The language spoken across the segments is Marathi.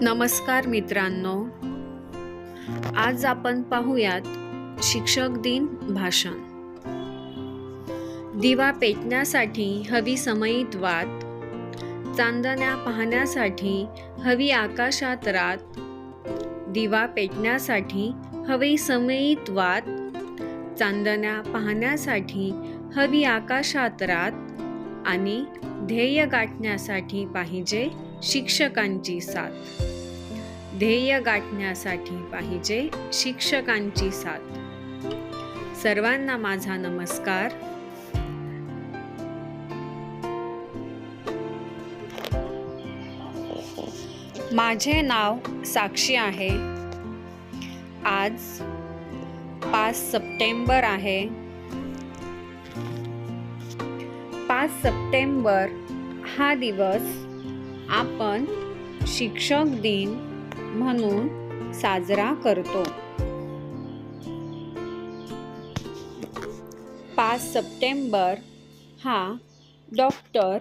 नमस्कार मित्रांनो. आज आपण पाहूयात शिक्षक दिन भाषण. दिवा पेटण्यासाठी हवी समयित वात चांदण्या पाहण्यासाठी हवी आकाशात रात दिवा पेटण्यासाठी हवी समयित वात चांदण्या पाहण्यासाठी हवी आकाशात रात आणि ध्येय गाठण्यासाठी पाहिजे शिक्षकांची साथ. ध्येय गाठण्यासाठी पाहिजे शिक्षकांची साथ. सर्वांना माझा नमस्कार. माझे नाव साक्षी आहे. आज पाच सप्टेंबर आहे. पाच सप्टेंबर हा दिवस आपण शिक्षक दिन म्हणून साजरा करतो. पाच सप्टेंबर हा डॉक्टर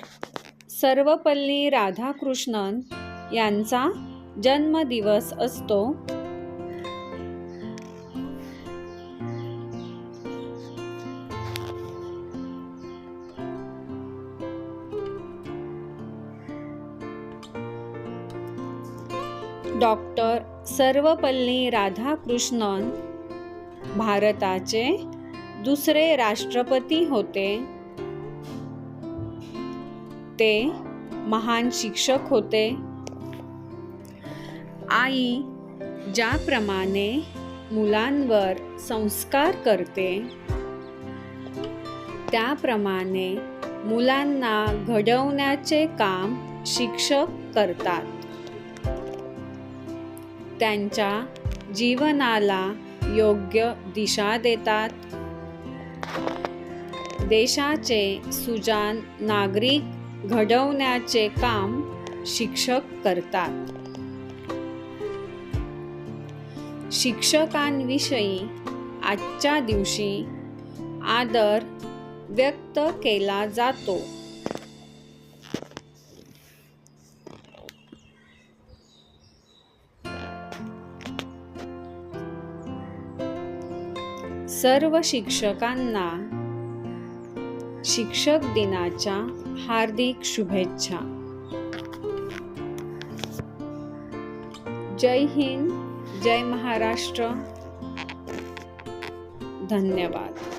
सर्वपल्ली राधाकृष्णन यांचा जन्मदिवस असतो. डॉक्टर सर्वपल्ली राधाकृष्णन भारताचे दुसरे राष्ट्रपती होते. ते महान शिक्षक होते. आई ज्याप्रमाणे मुलांवर संस्कार करते त्याप्रमाणे मुलांना घडवण्याचे काम शिक्षक करतात. त्यांच्या जीवनाला योग्य दिशा देतात. देशाचे सुजान नागरिक घडवण्याचे काम शिक्षक करतात. शिक्षकांविषयी आजच्या दिवशी आदर व्यक्त केला जातो. सर्व शिक्षकांना शिक्षक दिनाच्या हार्दिक शुभेच्छा. जय हिंद जय महाराष्ट्र. धन्यवाद.